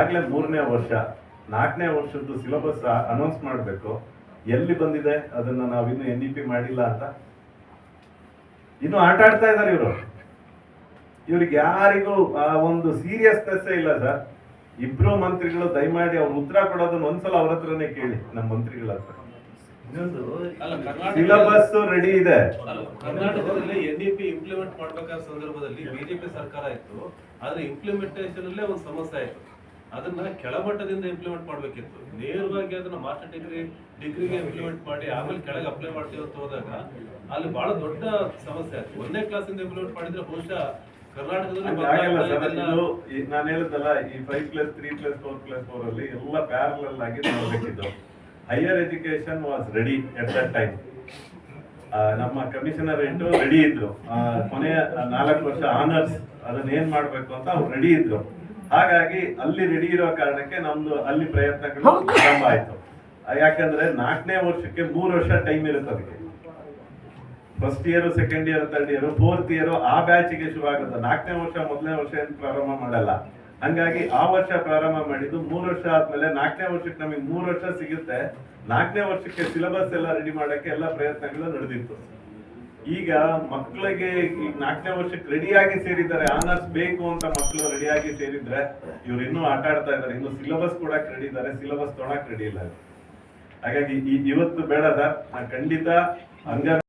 ಆಗ್ಲೇ ಮೂರನೇ ವರ್ಷ ನಾಲ್ಕನೇ ವರ್ಷದ್ದು ಸಿಲೆಬಸ್ ಅನೌನ್ಸ್ ಮಾಡಬೇಕು. ಎಲ್ಲಿ ಬಂದಿದೆ? ಅದನ್ನ ನಾವಿನ್ನು ಎನ್ ಇ ಪಿ ಮಾಡಿಲ್ಲ ಅಂತ. ಇನ್ನು ಆಟ ಆಡ್ತಾ ಇದ್ದಾರೆ ಇವರು. ಇವ್ರಿಗೆ ಯಾರಿಗೂ ಆ ಒಂದು ಸೀರಿಯಸ್ನೆಸ್ ಇಲ್ಲ ಸರ್. ಇಬ್ರು ಮಂತ್ರಿಗಳು ದಯಮಾಡಿ ಅವ್ರು ಉತ್ತರ ಕೊಡೋದನ್ನ ಒಂದ್ಸಲ ಅವ್ರ ಹತ್ರನೇ ಕೇಳಿ ನಮ್ಮ ಮಂತ್ರಿಗಳ ಹತ್ರ. ಇನ್ನೊಂದು ಅಲ್ಲ, ಕರ್ನಾಟಕ- ಸಿಲೆಬಸ್ ರೆಡಿ ಇದೆ. ಕರ್ನಾಟಕದಲ್ಲಿ ಎನ್ ಇ ಪಿ ಇಂಪ್ಲಿಮೆಂಟ್ ಮಾಡ್ಬೇಕಾದ ಸಂದರ್ಭದಲ್ಲಿ ಬಿಜೆಪಿ ಸರ್ಕಾರ ಇತ್ತು ಆದ್ರೆ ಇಂಪ್ಲಿಮೆಂಟೇಷನ್ ಅಲ್ಲೇ ಒಂದು ಸಮಸ್ಯೆ ಆಯ್ತು. ಅದನ್ನ ಕೆಳಮಟ್ಟದಿಂದ ಇಂಪ್ಲಿಮೆಂಟ್ ಮಾಡ್ಬೇಕಿತ್ತು. ನೇರವಾಗಿ ಅದನ್ನ ಮಾಸ್ಟರ್ ಡಿಗ್ರಿ ಡಿಗ್ರಿಗೆ ಇಂಪ್ಲಿಮೆಂಟ್ ಮಾಡಿ ಆಮೇಲೆ ಕೆಳಗೆ ಅಪ್ಲೈ ಮಾಡ್ತೀವಿ ಅಂತ ಹೋದಾಗ ಅಲ್ಲಿ ಬಹಳ ದೊಡ್ಡ ಸಮಸ್ಯೆ ಆಯ್ತು. ಒಂದನೇ ಕ್ಲಾಸಿಂದ ಇಂಪ್ಲಿಮೆಂಟ್ ಮಾಡಿದ್ರೆ ಬಹುಶಃ ಕರ್ನಾಟಕದಲ್ಲಿ ನಾನು ಹೇಳಿದ್ದಲ್ಲ ಈ five plus three plus four plus four ಅಲ್ಲಿ ಎಲ್ಲ ಪ್ಯಾರಲಲ್ ಆಗಿ ನೋಡ್ಬೇಕಿದ್ದು higher education was Reddy at that time ನಮ್ಮ ಕಮಿಷನರ್ ಎಂಟು ರೆಡಿ ಇದ್ರು. ಕೊನೆಯ ನಾಲ್ಕು ವರ್ಷ ಆನರ್ಸ್ ಅದನ್ನ ಏನ್ ಮಾಡ್ಬೇಕು ಅಂತ ಅವ್ರು ರೆಡಿ ಇದ್ರು. ಹಾಗಾಗಿ ಅಲ್ಲಿ ರೆಡಿ ಇರೋ ಕಾರಣಕ್ಕೆ ನಮ್ದು ಅಲ್ಲಿ ಪ್ರಯತ್ನಗಳು ಪ್ರಾರಂಭ ಆಯ್ತು. ಯಾಕಂದ್ರೆ ನಾಲ್ಕನೇ ವರ್ಷಕ್ಕೆ ಮೂರು ವರ್ಷ ಟೈಮ್ ಇರುತ್ತೆ ಅದಕ್ಕೆ. First year second year third year fourth year ಆ ಬ್ಯಾಚಿಗೆ ಶುರು ಆಗುತ್ತೆ. ನಾಲ್ಕನೇ ವರ್ಷ, ಮೊದಲನೇ ವರ್ಷ ಏನು ಪ್ರಾರಂಭ ಮಾಡಲ್ಲ. ಹಂಗಾಗಿ ಆ ವರ್ಷ ಪ್ರಾರಂಭ ಮಾಡಿದ್ದು ಮೂರು ವರ್ಷ ಆದ್ಮೇಲೆ ನಾಲ್ಕನೇ ವರ್ಷಕ್ಕೆ ನಮಗೆ ಮೂರು ವರ್ಷ ಸಿಗುತ್ತೆ. ನಾಲ್ಕನೇ ವರ್ಷಕ್ಕೆ ಸಿಲೆಬಸ್ ಎಲ್ಲ ರೆಡಿ ಮಾಡಕ್ಕೆ ಎಲ್ಲ ಪ್ರಯತ್ನಗಳು ನಡೆದಿತ್ತು. ಈಗ ಮಕ್ಕಳಿಗೆ ಈಗ ನಾಲ್ಕನೇ ವರ್ಷಕ್ಕೆ ರೆಡಿಯಾಗಿ ಸೇರಿದ್ದಾರೆ ಆನರ್ಸ್ ಬೇಕು ಅಂತ ಮಕ್ಕಳು ರೆಡಿಯಾಗಿ ಸೇರಿದ್ರೆ ಇವ್ರು ಇನ್ನೂ ಆಟ ಆಡ್ತಾ ಇದ್ದಾರೆ. ಇನ್ನು ಸಿಲೆಬಸ್ ಕೂಡ ರೆಡಿ ಇದ್ದಾರೆ. ಸಿಲೆಬಸ್ ತೊಳಕ್ ರೆಡಿ ಇಲ್ಲ ಹಾಗಾಗಿ ಈ- ಇವತ್ತು ಬೇಡ ಸರ್. ನಾನು ಖಂಡಿತ ಹಂಗ